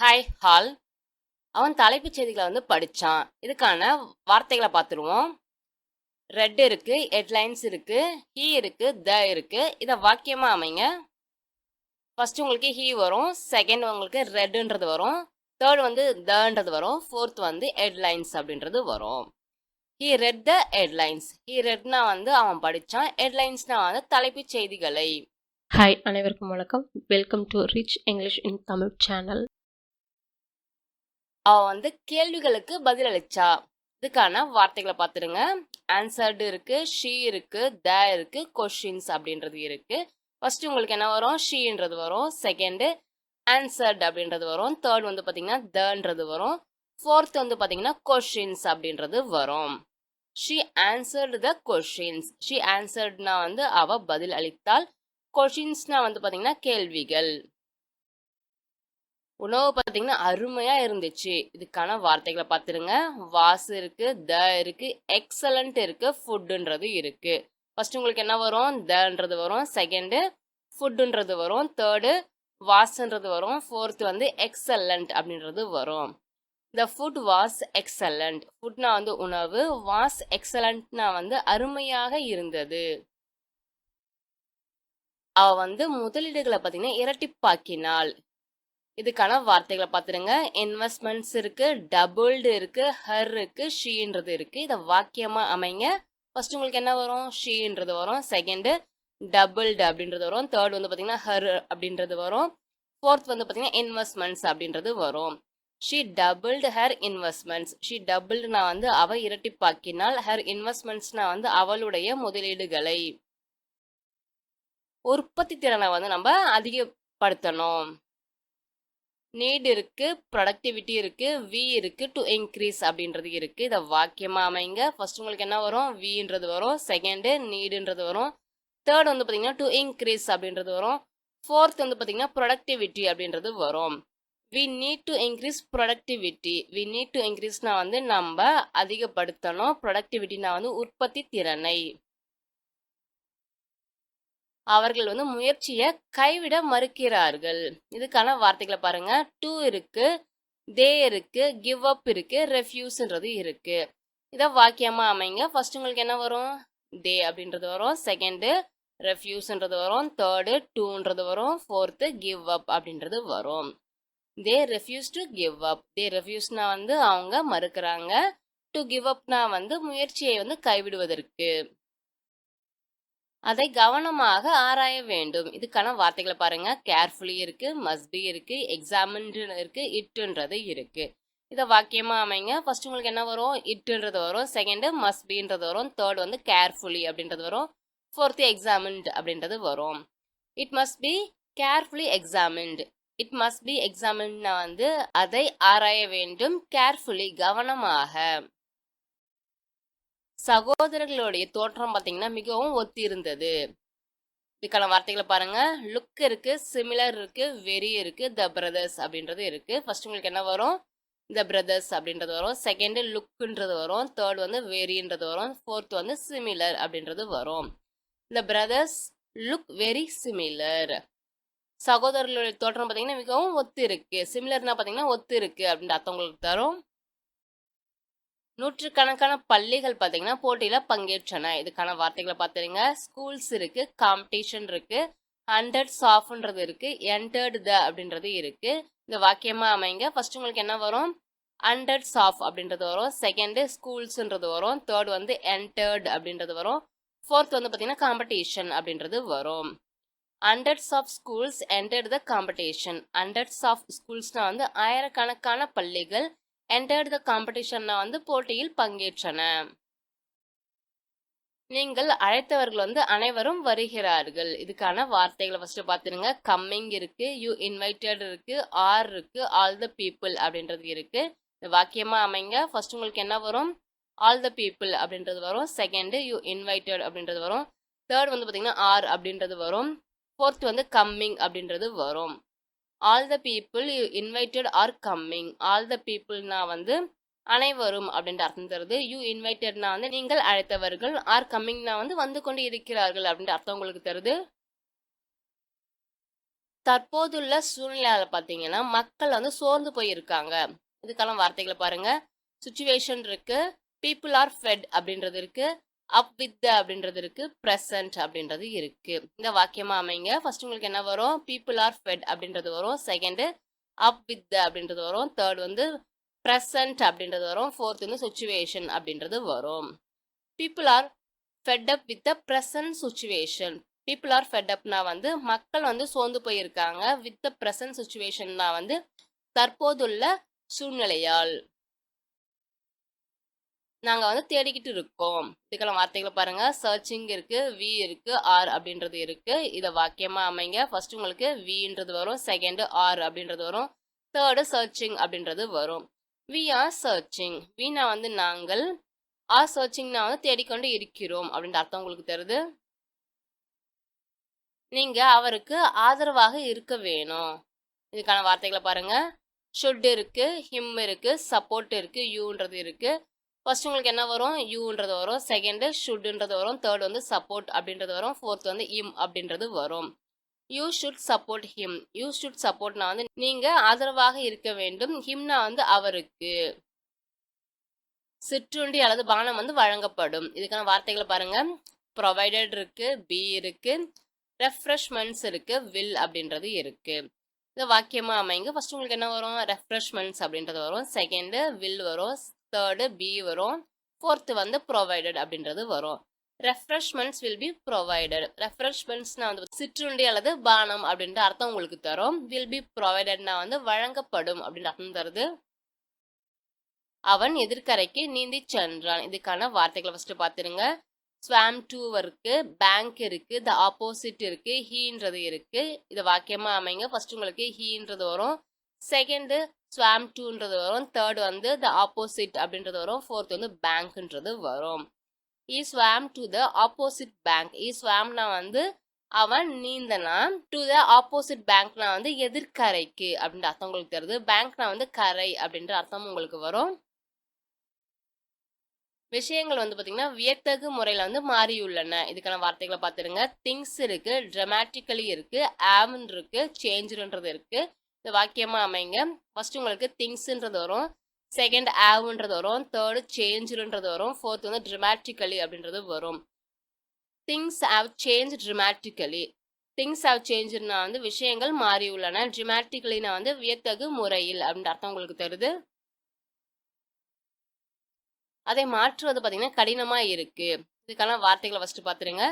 Hi hall அவன் தலைப்புச் செய்திகளை வந்து படித்தான் இதுக்கான வார்த்தைகளை பார்த்துருவோம். ரெட் இருக்குது ஹெட்லைன்ஸ் இருக்குது ஹீ இருக்குது த இருக்கு. இதை வாக்கியமாக அமைங்க. ஃபஸ்ட்டு உங்களுக்கு ஹீ வரும் செகண்ட் உங்களுக்கு ரெட்டுன்றது வரும் தேர்ட் வந்து தன்றது வரும் ஃபோர்த் வந்து ஹெட்லைன்ஸ் அப்படின்றது வரும். He read the headlines he ரெட்னா வந்து அவன் படித்தான் ஹெட்லைன்ஸ்னா வந்து தலைப்புச் செய்திகளை. ஹாய் அனைவருக்கும் வணக்கம். Welcome to rich English in Tamil channel அவ வந்து கேள்விகளுக்கு பதிலளிச்சா இதுக்கான வார்த்தைகளை பார்த்துருங்க ஆன்சர்டு இருக்கு ஷீ இருக்கு த இருக்கு கொஷின்ஸ் அப்படின்றது இருக்கு. ஃபர்ஸ்ட் உங்களுக்கு என்ன வரும்? ஷீன்றது வரும். செகண்டு ஆன்சர்டு அப்படின்றது வரும். தேர்ட் வந்து பார்த்தீங்கன்னா தன்றது வரும். ஃபோர்த் வந்து பார்த்தீங்கன்னா கொஷின்ஸ் அப்படின்றது வரும். She answered the questions she ஆன்சர்டுனா வந்து அவ பதில் அளித்தால் கொஷின்ஸ்னா வந்து பார்த்தீங்கன்னா கேள்விகள். உணவு பார்த்தீங்கன்னா அருமையாக இருந்துச்சு. இதுக்கான வார்த்தைகளை பார்த்துருங்க. வாசு இருக்குது த இருக்கு எக்ஸலண்ட் இருக்குது ஃபுட்டுன்றது இருக்குது ஃபஸ்ட்டு உங்களுக்கு என்ன வரும்? தன்றது வரும். செகண்டு ஃபுட்டுன்றது வரும். தேர்டு வாஸ்ன்றது வரும். ஃபோர்த்து வந்து எக்ஸலண்ட் அப்படின்றது வரும். த ஃபுட் வாஸ் எக்ஸலண்ட் ஃபுட்னா வந்து உணவு வாஸ் எக்ஸலண்ட்னா வந்து அருமையாக இருந்தது. அவ வந்து முதலீடுகளை பார்த்தீங்கன்னா இரட்டிப்பாக்கினாள். இதுக்கான வார்த்தைகளை பார்த்துருங்க இன்வெஸ்ட்மெண்ட்ஸ் இருக்கு டபுள்டு இருக்கு ஹர் இருக்கு ஷீன்றது இருக்கு. இதை வாக்கியமா அமைங்க. ஃபர்ஸ்ட் உங்களுக்கு என்ன வரும்? ஷீன்றது வரும். செகண்டு டபுள்டு அப்படின்றது வரும். தேர்ட் வந்து பார்த்தீங்கன்னா ஹர் அப்படின்றது வரும். ஃபோர்த் வந்து பார்த்தீங்கன்னா இன்வெஸ்ட்மெண்ட்ஸ் அப்படின்றது வரும். She doubled her investments she டபுள்டுனா வந்து அவ இரட்டிப்பாக்கினால் ஹர் இன்வெஸ்ட்மெண்ட்ஸ்னா வந்து அவளுடைய முதலீடுகளை. உற்பத்தி திறனை வந்து நம்ம அதிகப்படுத்தணும். நீட் இருக்கு ப்ரொடக்டிவிட்டி இருக்கு வி இருக்கு டு இன்க்ரீஸ் அப்படின்றது இருக்கு. இதை வாக்கியமா அமைங்க. ஃபர்ஸ்ட் உங்களுக்கு என்ன வரும்? வின்றது வரும். செகண்டு நீடுன்றது வரும். தேர்ட் வந்து பார்த்தீங்கன்னா டு இன்க்ரீஸ் அப்படின்றது வரும். ஃபோர்த் வந்து பார்த்தீங்கன்னா ப்ரொடக்டிவிட்டி அப்படின்றது வரும். We need to increase productivity we need to இன்க்ரீஸ்னா வந்து நம்ம அதிகப்படுத்தணும். ப்ரொடக்டிவிட்டினா வந்து உற்பத்தி திறனை. அவர்கள் வந்து முயற்சியை கைவிட மறுக்கிறார்கள். இதுக்கான வார்த்தைகளை பாருங்க. டூ இருக்கு தே இருக்கு கிவ் அப் இருக்கு ரெஃப்யூஸ்ன்றது இருக்கு. இதை வாக்கியமா அமைங்க. ஃபர்ஸ்ட் உங்களுக்கு என்ன வரும்? தே அப்படின்றது வரும். செகண்டு ரெஃப்யூஸ்ன்றது வரும். தேர்டு டூன்றது வரும். ஃபோர்த்து கிவ் அப் அப்படின்றது வரும். They refuse to give up they ரெஃப்யூஸ்னா வந்து அவங்க மறுக்கிறாங்க. டு கிவ் அப்னா வந்து முயற்சியை வந்து கைவிடுவதற்கு. அதை கவனமாக ஆராய வேண்டும். இதுக்கான வார்த்தைகளை பாருங்க. கேர்ஃபுல்லி இருக்கு மஸ்பி இருக்கு எக்ஸாமின் இருக்கு இட்டுன்றது இருக்கு. இதை வாக்கியமா அமைங்க. ஃபர்ஸ்ட் உங்களுக்கு என்ன வரும்? இட்டுன்றது வரும். செகண்டு மஸ்பின்றது வரும். தேர்ட் வந்து கேர்ஃபுல்லி அப்படின்றது வரும். ஃபோர்த்து எக்ஸாமின்ட் அப்படின்றது வரும். It must be carefully examined it must be எக்ஸாமின்னா வந்து அதை ஆராய வேண்டும். கேர்ஃபுல்லி கவனமாக. சகோதரர்களுடைய தோற்றம் பார்த்தீங்கன்னா மிகவும் ஒத்தி இருந்தது இதுக்கான வார்த்தைகளை பாருங்க. லுக் இருக்கு சிமிலர் இருக்கு வெரி இருக்கு த பிரதர்ஸ் அப்படின்றது இருக்கு. ஃபர்ஸ்ட் உங்களுக்கு என்ன வரும்? த பிரதர்ஸ் அப்படின்றது வரும். செகண்டு லுக்குன்றது வரும். தேர்ட் வந்து வெரின்றது வரும். ஃபோர்த் வந்து சிமிலர் அப்படின்றது வரும். The brothers look very similar சகோதரர்களுடைய தோற்றம் பார்த்தீங்கன்னா மிகவும் ஒத்து இருக்கு சிமிலர்னா பார்த்தீங்கன்னா ஒத்து இருக்கு அப்படின்ற அர்த்தம் உங்களுக்கு தரும். நூற்றுக்கணக்கான பள்ளிகள் பார்த்தீங்கன்னா போட்டியில் பங்கேற்றன. இதுக்கான வார்த்தைகளை பார்த்துருங்க ஸ்கூல்ஸ் இருக்கு காம்படிஷன் இருக்கு ஹண்ட்ரட் சாஃப்ன்றது இருக்கு என்டர்டு த அப்படின்றது இருக்கு. இந்த வாக்கியமாக அமைங்க. ஃபர்ஸ்ட் உங்களுக்கு என்ன வரும்? ஹண்ட்ரட் சாஃப் அப்படின்றது வரும். செகண்டு ஸ்கூல்ஸ்ன்றது வரும். தேர்ட் வந்து என்டர்டு அப்படின்றது வரும். ஃபோர்த் வந்து பார்த்தீங்கன்னா காம்படிஷன் அப்படின்றது வரும். Hundreds of schools entered the competition hundreds of ஸ்கூல்ஸ்னால் வந்து ஆயிரக்கணக்கான பள்ளிகள் என்டர்டு த காம்படிஷன்னா வந்து போட்டியில் பங்கேற்றன. நீங்கள் அழைத்தவர்கள் வந்து அனைவரும் வருகிறார்கள். இதுக்கான வார்த்தைகளை ஃபர்ஸ்ட் பார்த்துருங்க. கம்மிங் இருக்கு யூ இன்வைட்டட் இருக்கு ஆர் இருக்கு ஆல் த பீப்புள் அப்படின்றது இருக்கு. இந்த வாக்கியமா அமைங்க. ஃபர்ஸ்ட் உங்களுக்கு என்ன வரும்? ஆல் த பீப்புள் அப்படின்றது வரும். செகண்டு யூ இன்வைட்டட் அப்படின்றது வரும். தேர்ட் வந்து பார்த்தீங்கன்னா ஆர் அப்படின்றது வரும். ஃபோர்த் வந்து கம்மிங் அப்படின்றது வரும். All the people invited are coming all the பீப்புள்னா வந்து அனைவரும் அப்படின்ற அர்த்தம் தருது. யூ இன்வைட்டட்னா வந்து நீங்கள் அழைத்தவர்கள் ஆர் கம்மிங்னா வந்து வந்து கொண்டு இருக்கிறார்கள் அப்படின்ற அர்த்தம் உங்களுக்கு தருது. தற்போதுள்ள சூழ்நிலையால பார்த்தீங்கன்னா மக்கள் வந்து சோர்ந்து போயிருக்காங்க. இதுக்கான வார்த்தைகளை பாருங்க. சுச்சுவேஷன் இருக்கு. பீப்புள் ஆர் ஃபெட் அப்படின்றது இருக்கு. அப் வித் அப்படின்றது இருக்கு ப்ரெசன்ட் அப்படின்றது இருக்கு. இந்த வாக்கியமா அமைங்க. ஃபர்ஸ்ட் உங்களுக்கு என்ன வரும்? பீப்புள் ஆர் ஃபெட் அப்படின்றது வரும். செகண்ட் அப் வித் அப்படின்றது வரும். தேர்ட் வந்து ப்ரெசன்ட் அப்படின்றது வரும். ஃபோர்த் வந்து சுச்சுவேஷன் அப்படின்றது வரும். People are fed up with the present situation people are fed அப்னா வந்து மக்கள் வந்து சோர்ந்து போயிருக்காங்க. வித் த ப்ரெசன்ட் சுச்சுவேஷன்னா வந்து தற்போதுள்ள சூழ்நிலையால். நாங்கள் வந்து தேடிக்கிட்டு இருக்கோம். இதுக்கெல்லாம் வார்த்தைகளை பாருங்க. சர்ச்சிங் இருக்கு வி இருக்கு ஆர் அப்படின்றது இருக்கு. இதை வாக்கியமா அமைங்க. ஃபர்ஸ்ட் உங்களுக்கு வின்றது வரும் செகண்டு ஆர் அப்படின்றது வரும் தேர்டு சர்ச்சிங் அப்படின்றது வரும். வி ஆர் சர்ச்சிங் வீணா வந்து நாங்கள். ஆர் சர்ச்சிங்னா வந்து தேடிக்கொண்டு இருக்கிறோம் அப்படின்ற அர்த்தம் உங்களுக்கு தருது நீங்க அவருக்கு ஆதரவாக இருக்க வேணும். இதுக்கான வார்த்தைகளை பாருங்க. ஷுட் இருக்கு ஹிம் இருக்கு சப்போர்ட் இருக்கு யூன்றது இருக்கு. ஃபர்ஸ்ட் உங்களுக்கு என்ன வரும்? யூன்றது வரும். செகண்டு ஷுட்ன்றது வரும். தேர்ட் வந்து சப்போர்ட் அப்படின்றது வரும். ஃபோர்த் வந்து இம் அப்படின்றது வரும். You should support him you should சப்போர்ட்னா வந்து நீங்கள் ஆதரவாக இருக்க வேண்டும். ஹிம்னா வந்து அவருக்கு. சிற்றுண்டி அல்லது பானம் வந்து வழங்கப்படும். இதுக்கான வார்த்தைகளை பாருங்க. ப்ரொவைடட் இருக்கு. பி இருக்கு. ரெஃப்ரெஷ்மெண்ட்ஸ் இருக்கு. வில் அப்படின்றது இருக்கு. இந்த வாக்கியமாக அமைங்க. ஃபர்ஸ்ட் உங்களுக்கு என்ன வரும்? ரெஃப்ரெஷ்மெண்ட்ஸ் அப்படின்றது வரும். செகண்டு வில் வரும். தேர்டு பி வரும். ஃபோர்த்து வந்து ப்ரொவைடட் அப்படின்றது வரும். ரெஃப்ரெஷ்மெண்ட்ஸ் வில் பி ப்ரொவைடட் ரெஃப்ரெஷ்மெண்ட்ஸ்னா வந்து சிற்றுண்டி அல்லது பானம் அப்படின்ற அர்த்தம் உங்களுக்கு தரும். வில் பி ப்ரொவைடட்னா வந்து வழங்கப்படும் அப்படின்ற அர்த்தம் தருது. அவன் எதிர்கரைக்கு நீந்தி சென்றான். இதுக்கான வார்த்தைகளை ஃபர்ஸ்ட் பார்த்துருங்க ஸ்வாம் டூ இருக்கு பேங்க் இருக்கு த ஆப்போசிட் இருக்கு ஹீன்றது இருக்கு. இதை வாக்கியமா அமைங்க. ஃபர்ஸ்ட் உங்களுக்கு ஹீன்றது வரும். செகண்டு ஸ்வாம் டூன்றது வரும். தேர்ட் வந்து த ஆப்போசிட் அப்படின்றது வரும். ஃபோர்த் வந்து பேங்க்ன்றது வரும். He swam to the opposite bank he ஸ்வாம்னா வந்து அவன் நீந்தனா? டு த ஆப்போசிட் பேங்க்னா வந்து எதிர்கரைக்கு அப்படின்ற அர்த்தம் உங்களுக்கு தருது பேங்க்னா வந்து கரை அப்படின்ற அர்த்தம் உங்களுக்கு வரும். விஷயங்கள் வந்து பார்த்தீங்கன்னா வியத்தகு முறையில் வந்து மாறியுள்ளன. இதுக்கான வார்த்தைகளை பார்த்துருங்க திங்ஸ் இருக்கு ட்ரமாட்டிக்கலி இருக்கு ஆவன் இருக்கு சேஞ்சுன்றது இருக்கு. இந்த வாக்கியமாக அமைங்க. ஃபர்ஸ்ட் உங்களுக்கு திங்ஸ்ன்றது வரும். செகண்ட் ஆவ்ன்றது வரும். தேர்டு சேஞ்சுன்றது வரும். ஃபோர்த் வந்து ட்ரமாட்டிக்கலி அப்படின்றது வரும். Things have change dramatically things have சேஞ்சுனா வந்து விஷயங்கள் மாறியுள்ளன ட்ரமாட்டிக்கலினா வந்து வியத்தகு முறையில் அப்படின்ற அர்த்தம் உங்களுக்கு தருது அதை மாற்றுவது பார்த்தீங்கன்னா கடினமாக இருக்கு. இதுக்கான வார்த்தைகளை ஃபஸ்ட்டு பார்த்துருங்க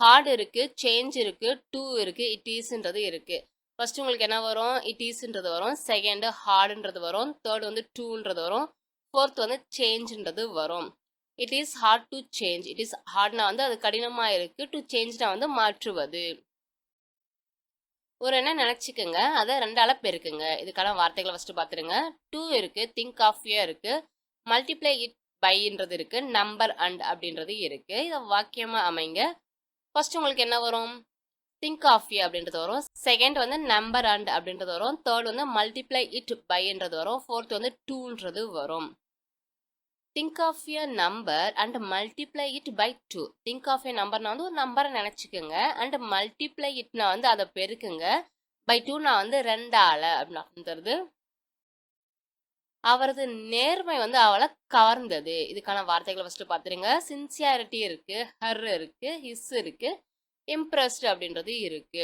ஹார்ட் இருக்கு சேஞ்ச் இருக்கு டூ இருக்கு இட் ஈஸ்ன்றது இருக்கு. ஃபஸ்ட்டு உங்களுக்கு என்ன வரும்? இட் ஈஸ்ன்றது வரும். செகண்டு ஹார்டுன்றது வரும். தேர்ட் வந்து டூன்றது வரும். ஃபோர்த் வந்து சேஞ்சுன்றது வரும். It is hard to change it is ஹார்ட்னா வந்து அது கடினமாக இருக்குது டு சேஞ்ச்னா வந்து மாற்றுவது. ஒரு என்ன நினச்சிக்கோங்க? அதை ரெண்டால பெருக்குங்க இதுக்கான வார்த்தைகளை ஃபஸ்ட்டு பார்த்துருங்க டூ இருக்குது திங்க் ஆஃப் இருக்குது மல்டிப்ளை இட் பைன்றது இருக்குது நம்பர் அண்ட் அப்படின்றது இருக்குது இதை வாக்கியமாக அமைங்க. ஃபஸ்ட்டு உங்களுக்கு என்ன வரும்? திங்க் ஆஃப் யூ அப்படின்றது வரும். செகண்ட் வந்து நம்பர் அண்ட் அப்படின்றது வரும். தேர்ட் வந்து மல்டிப்ளை இட் பைன்றது வரும். ஃபோர்த் வந்து டூன்றது வரும். Think of a number and multiply it by two think of a நம்பர்னா வந்து ஒரு நம்பரை நினச்சிக்கோங்க. அண்ட் மல்டிப்ளை இட்னா வந்து அதை பெருக்குங்க. பை டூ நான் வந்து ரெண்டால அப்படின்னு தருது அவரது நேர்மை வந்து அவளை கவர்ந்தது. இதுக்கான வார்த்தைகளை ஃபர்ஸ்ட் பார்த்துருங்க. சின்சியாரிட்டி இருக்கு. ஹர் இருக்கு. ஹிஸ் இருக்கு. இம்ப்ரெஸ்ட் அப்படின்றது இருக்கு.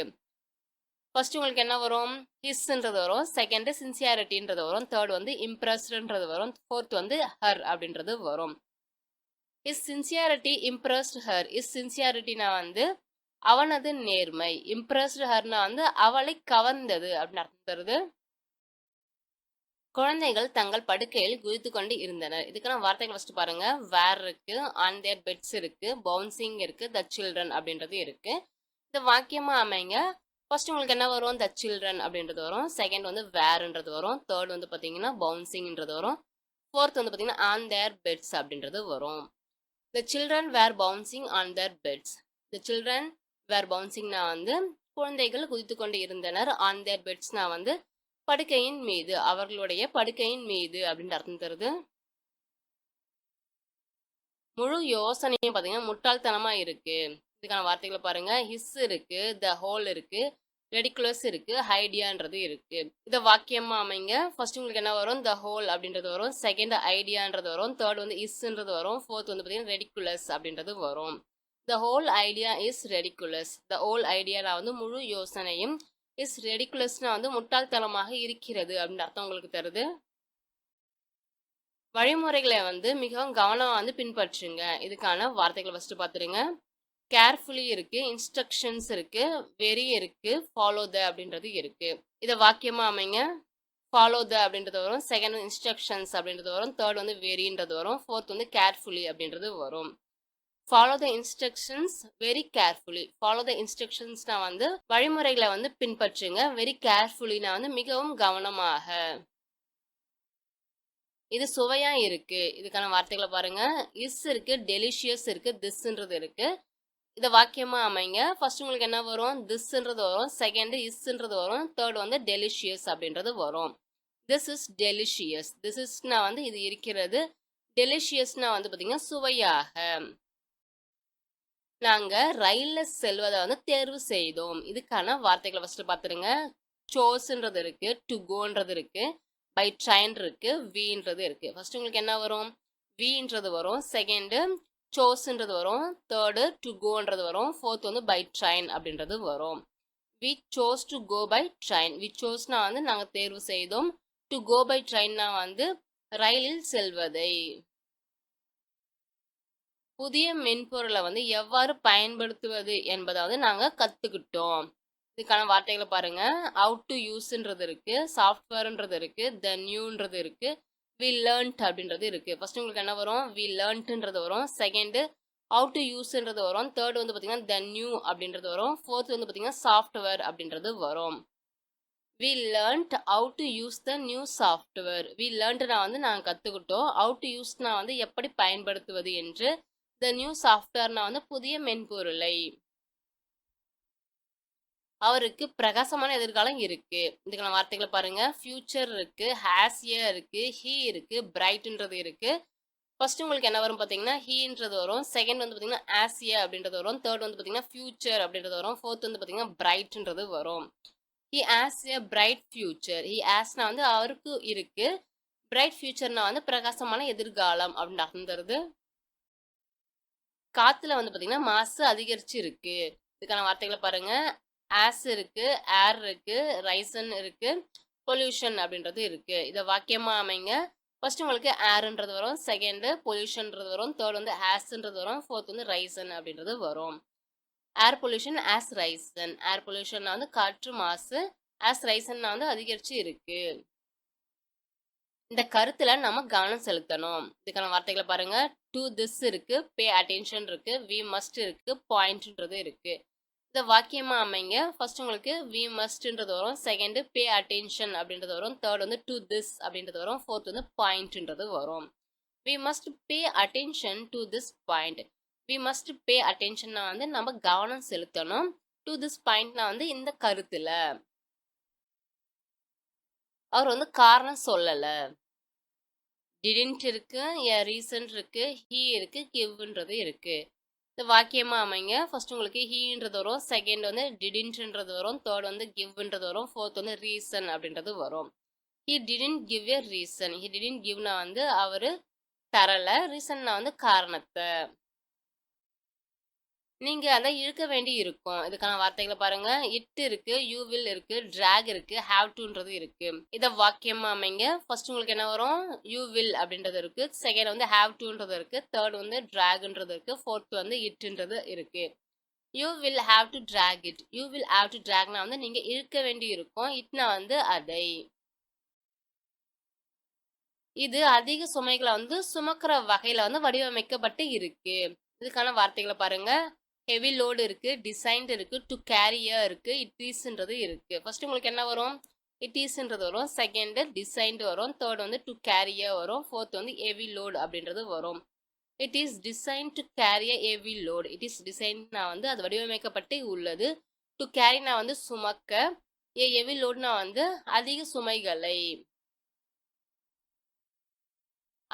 ஃபர்ஸ்ட் உங்களுக்கு என்ன வரும்? ஹிஸ்ன்றது வரும். செகண்டு சின்சியாரிட்டின்றது வரும். தேர்ட் வந்து இம்ப்ரெஸ்டுன்றது வரும். ஃபோர்த் வந்து ஹர் அப்படின்றது வரும். His sincerity impressed her his சின்சியாரிட்டினா வந்து அவனது நேர்மை. இம்ப்ரெஸ்டு ஹர்னா வந்து அவளை கவர்ந்தது அப்படின்னு அர்த்தம். தருது குழந்தைகள் தங்கள் படுக்கையில் குதித்து கொண்டு இருந்தனர். இதுக்கான வார்த்தைகள் ஃபஸ்ட்டு பாருங்க. வேர் இருக்கு ஆன் தேர் பெட்ஸ் இருக்கு பவுன்சிங் இருக்கு த சில்ட்ரன் அப்படின்றது இருக்கு. இந்த வாக்கியமா அமைங்க. ஃபர்ஸ்ட் உங்களுக்கு என்ன வரும்? த சில்ட்ரன் அப்படின்றது வரும். செகண்ட் வந்து வேர்ன்றது வரும். தேர்ட் வந்து பார்த்தீங்கன்னா பவுன்சிங்ன்றது வரும். ஃபோர்த் வந்து பார்த்தீங்கன்னா ஆன் தேர் பெட்ஸ் அப்படின்றது வரும். The children were bouncing on their beds the children were பவுன்சிங்னா வந்து குழந்தைகள் குதித்து கொண்டு இருந்தனர். ஆன் தேர் பெட்ஸ்னா வந்து படுக்கையின் மீது அவர்களுடைய படுக்கையின் மீது அப்படின்ற அர்த்தம் தருது. முழு யோசனையும் பார்த்தீங்கன்னா முட்டாள்தனமா இருக்கு. இதுக்கான வார்த்தைகளை பாருங்க. ஹிஸ் இருக்கு த ஹோல் இருக்கு ரெடிகுலஸ் இருக்கு ஐடியான்றது இருக்கு. இதை வாக்கியமா அமைங்க. ஃபர்ஸ்ட் உங்களுக்கு என்ன வரும்? த ஹோல் அப்படின்றது வரும். செகண்ட் ஐடியான்றது வரும். தேர்ட் வந்து இஸ்ன்றது வரும். ஃபோர்த் வந்து பார்த்தீங்கன்னா ரெடிகுலஸ் அப்படின்றது வரும். The whole idea is ridiculous the whole ஐடியானா வந்து முழு யோசனையும் இஸ் ரெடிகுலஸ்னா வந்து முட்டாள்தனமாக இருக்கிறது அப்படின்னு அர்த்தம் உங்களுக்கு தருது வழிமுறைகளை வந்து மிகவும் கவனமாக வந்து பின்பற்றுங்க. இதுக்கான வார்த்தைகளை ஃபஸ்ட்டு பார்த்துருங்க கேர்ஃபுல்லி இருக்கு இன்ஸ்ட்ரக்ஷன்ஸ் இருக்கு வெரி இருக்கு ஃபாலோ த அப்படின்றது இருக்கு. இதை வாக்கியமாக அமைங்க. ஃபாலோ த அப்படின்றது வரும். செகண்ட் இன்ஸ்ட்ரக்ஷன்ஸ் அப்படின்றது வரும். தேர்ட் வந்து வெரின்றது வரும். ஃபோர்த் வந்து கேர்ஃபுல்லி அப்படின்றது வரும். Follow the instructions very carefully follow the இன்ஸ்ட்ரக்ஷன்ஸ்னா வந்து வழிமுறைகளை வந்து பின்பற்றுங்க. வெரி கேர்ஃபுல்லினா வந்து மிகவும் கவனமாக. இது சுவையா இருக்கு. இதுக்கான வார்த்தைகளை பாருங்க. இஸ் இருக்கு டெலிஷியஸ் இருக்கு திஸ்ன்றது இருக்கு. இதை வாக்கியமா அமைங்க. ஃபர்ஸ்ட் உங்களுக்கு என்ன வரும்? திஸ்ன்றது வரும். செகண்ட் இஸ்ன்றது வரும். தேர்ட் வந்து டெலிஷியஸ் அப்படின்றது வரும். திஸ் இஸ் டெலிஷியஸ் திஸ் இஸ்னா வந்து இது இருக்கிறது டெலிஷியஸ்னா வந்து பார்த்தீங்கன்னா சுவையாக. நாங்க ரயில்ல செல்வதை வந்து தேர்வு செய்தோம். இதுக்கான வார்த்தைகளை ஃபர்ஸ்ட் பார்த்துருங்க சோஸ்ன்றது இருக்கு டு கோன்றது இருக்கு பை ட்ரெயின் இருக்கு வின்றது இருக்கு. ஃபர்ஸ்ட் உங்களுக்கு என்ன வரும்? வின்றது வரும். செகண்டு சோஸ்ன்றது வரும். தேர்டு டு கோன்றது வரும். ஃபோர்த் வந்து பை ட்ரெயின் அப்படின்றது வரும். We chose to go by train we சோஸ்னா வந்து நாங்கள் தேர்வு செய்தோம். டு கோ பை ட்ரெயின்னா வந்து ரயிலில் செல்வதை. புதிய மென்பொருளை வந்து எவ்வாறு பயன்படுத்துவது என்பதை வந்து நாங்கள் கற்றுக்கிட்டோம் இதுக்கான வார்த்தைகளை பாருங்க. அவுட் டு யூஸ்ன்றது இருக்கு. சாஃப்ட்வேர்ன்றது இருக்கு. த நியூன்றது இருக்கு. வி லேர்ன்ட் அப்படின்றது இருக்கு. ஃபர்ஸ்ட் உங்களுக்கு என்ன வரும்? வி லேர்ன்ட்ன்றது வரும். செகண்டு அவுட் டு யூஸ்ன்றது வரும். தேர்ட் வந்து பார்த்தீங்கன்னா த நியூ அப்படின்றது வரும். ஃபோர்த் வந்து பார்த்தீங்கன்னா சாஃப்ட்வேர் அப்படின்றது வரும். We learned how to use the new software we லேர்ன்ட்னா வந்து நாங்கள் கற்றுக்கிட்டோம் அவு டு யூஸ்னா வந்து எப்படி பயன்படுத்துவது என்று த நியூ சாஃப்ட்வேர்னா வந்து புதிய மென்பொருளை அவருக்கு பிரகாசமான எதிர்காலம் இருக்கு. இதுக்கான வார்த்தைகளை பாருங்க. ஃபியூச்சர் இருக்கு ஹேசியா இருக்கு ஹீ இருக்கு பிரைட்ன்றது இருக்கு. ஃபர்ஸ்ட் உங்களுக்கு என்ன வரும் பார்த்தீங்கன்னா ஹீன்றது வரும். செகண்ட் வந்து பார்த்தீங்கன்னா ஆசியா அப்படின்றது வரும். தேர்ட் வந்து பார்த்தீங்கன்னா ஃபியூச்சர் அப்படின்றது வரும். ஃபோர்த் வந்து பார்த்தீங்கன்னா பிரைட்ன்றது வரும். He has a bright future he ஆஸ்னா வந்து அவருக்கு இருக்கு. பிரைட் ஃபியூச்சர்னா வந்து பிரகாசமான எதிர்காலம் அப்படின்னு அர்த்தம் காத்துல வந்து பாத்தீங்கன்னா மாசு அதிகரிச்சு இருக்கு இதுக்கான வார்த்தைகளை பாருங்க. ஆஸ் இருக்கு ஏர் இருக்கு ரைசன் இருக்கு பொல்யூஷன் அப்படின்றது இருக்கு. இதை வாக்கியமா அமைங்க. ஃபர்ஸ்ட் உங்களுக்கு ஏர்ன்றது வரும். செகண்டு பொல்யூஷன்றது வரும். தேர்ட் வந்து ஆஸ்ன்றது வரும். ஃபோர்த் வந்து ரைசன் அப்படின்றது வரும். Air pollution has risen. Air பொல்யூஷன்னா வந்து காற்று மாசு. ஆஸ் ரைசன்னா வந்து அதிகரிச்சு இருக்கு இந்த கருத்துல நம்ம கவனம் செலுத்தணும். இதுக்கான வார்த்தைகளை பாருங்க. டு திஸ் இருக்கு பே அட்டென்ஷன் இருக்கு வி மஸ்ட் இருக்கு பாயிண்ட்ன்றது இருக்கு. இந்த வாக்கியமாக அமைங்க. ஃபர்ஸ்ட் உங்களுக்கு வி மஸ்ட்ன்றது வரும். செகண்டு பே அட்டென்ஷன் அப்படின்றது வரும். தேர்ட் வந்து டு திஸ் அப்படின்றது வரும். ஃபோர்த் வந்து பாயிண்ட்ன்றது வரும். We must pay attention to this point we must pay அட்டென்ஷன்னா வந்து நம்ம கவனம் செலுத்தணும். டு திஸ் பாயிண்ட்னா வந்து இந்த கருத்துல. அவர் வந்து காரணம் சொல்லலை. டிடன்ட் இருக்கு எ ரீசன் இருக்கு ஹீ இருக்கு கிவ்ன்றது இருக்கு. இந்த வாக்கியமா அமைங்க. ஃபர்ஸ்ட் உங்களுக்கு ஹீன்றது வரும் செகண்ட் வந்து டிடின்ட்ன்றது வரும் தேர்ட் வந்து கிவ்ன்றது வரும் ஃபோர்த் வந்து ரீசன் அப்படின்றது வரும். He didn't give a reason he didn't கிவ்னா வந்து அவர் தரல. ரீசன்னா வந்து காரணத்தை. நீங்க அதை இழுக்க வேண்டி இருக்கும். இதுக்கான வார்த்தைகளை பாருங்க. இட் இருக்கு யூ வில் இருக்கு டிராக் இருக்கு ஹாவ் டுன்றது இருக்கு. இதை வாக்கியமா அமைங்க. ஃபர்ஸ்ட் உங்களுக்கு என்ன வரும்? யூ வில் அப்படின்றது இருக்கு. செகண்ட் வந்து ஹாவ் டுன்றது இருக்கு. தேர்ட் வந்து டிராக்ன்றது இருக்கு. ஃபோர்த் வந்து இட்ன்றது இருக்கு. You will have to drag it you will have to டிராக்னா வந்து நீங்க இழுக்க வேண்டி இருக்கும். இட்னா வந்து அதை. இது அதிக சுமைகளை வந்து சுமக்கிற வகையில வந்து வடிவமைக்கப்பட்டு இருக்கு. இதுக்கான வார்த்தைகளை பாருங்க. ஹெவி லோடு இருக்குது டிசைன்டு இருக்குது டு கேரியர் இருக்குது இட் ஈஸ்ன்றது இருக்குது ஃபஸ்ட்டு உங்களுக்கு என்ன வரும்? இட் ஈஸ்ன்றது வரும். செகண்டு டிசைன்டு வரும். தேர்ட் வந்து டு கேரியர் வரும். ஃபோர்த் வந்து ஹெவி லோடு அப்படின்றது வரும். It is design to carry heavy load it is டிசைன்னா வந்து அது வடிவமைக்கப்பட்டு உள்ளது. டு கேரினா வந்து சுமக்க. ஏ ஹெவி லோடுனா வந்து அதிக சுமைகளை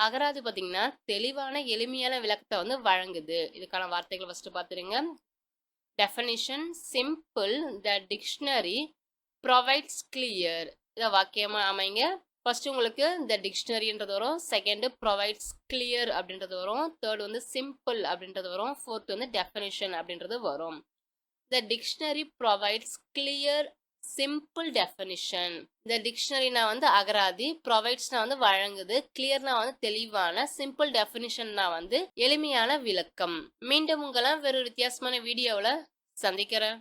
அகராதி பார்த்தீங்கன்னா தெளிவான எளிமையான விளக்கத்தை வந்து வழங்குது. இதுக்கான வார்த்தைகள் ஃபஸ்ட்டு பார்த்துருங்க definition simple the dictionary provides clear இதை வாக்கியமாக அமைங்க. ஃபர்ஸ்ட் உங்களுக்கு இந்த டிக்ஷனரின்றது வரும். செகண்டு ப்ரொவைட்ஸ் கிளியர் அப்படின்றது வரும். தேர்ட் வந்து சிம்பிள் அப்படின்றது வரும். ஃபோர்த் வந்து டெஃபனிஷன் அப்படின்றது வரும். The dictionary provides clear simple definition இந்த டிக்ஷனரினா வந்து அகராதி ப்ரொவைட்ஸ்னா வந்து வழங்குது கிளியர்னா வந்து தெளிவான சிம்பிள் டெஃபினிஷன்னா வந்து எளிமையான விளக்கம். மீண்டும் உங்களை வேறு வித்தியாசமான வீடியோவில் சந்திக்கிறேன்.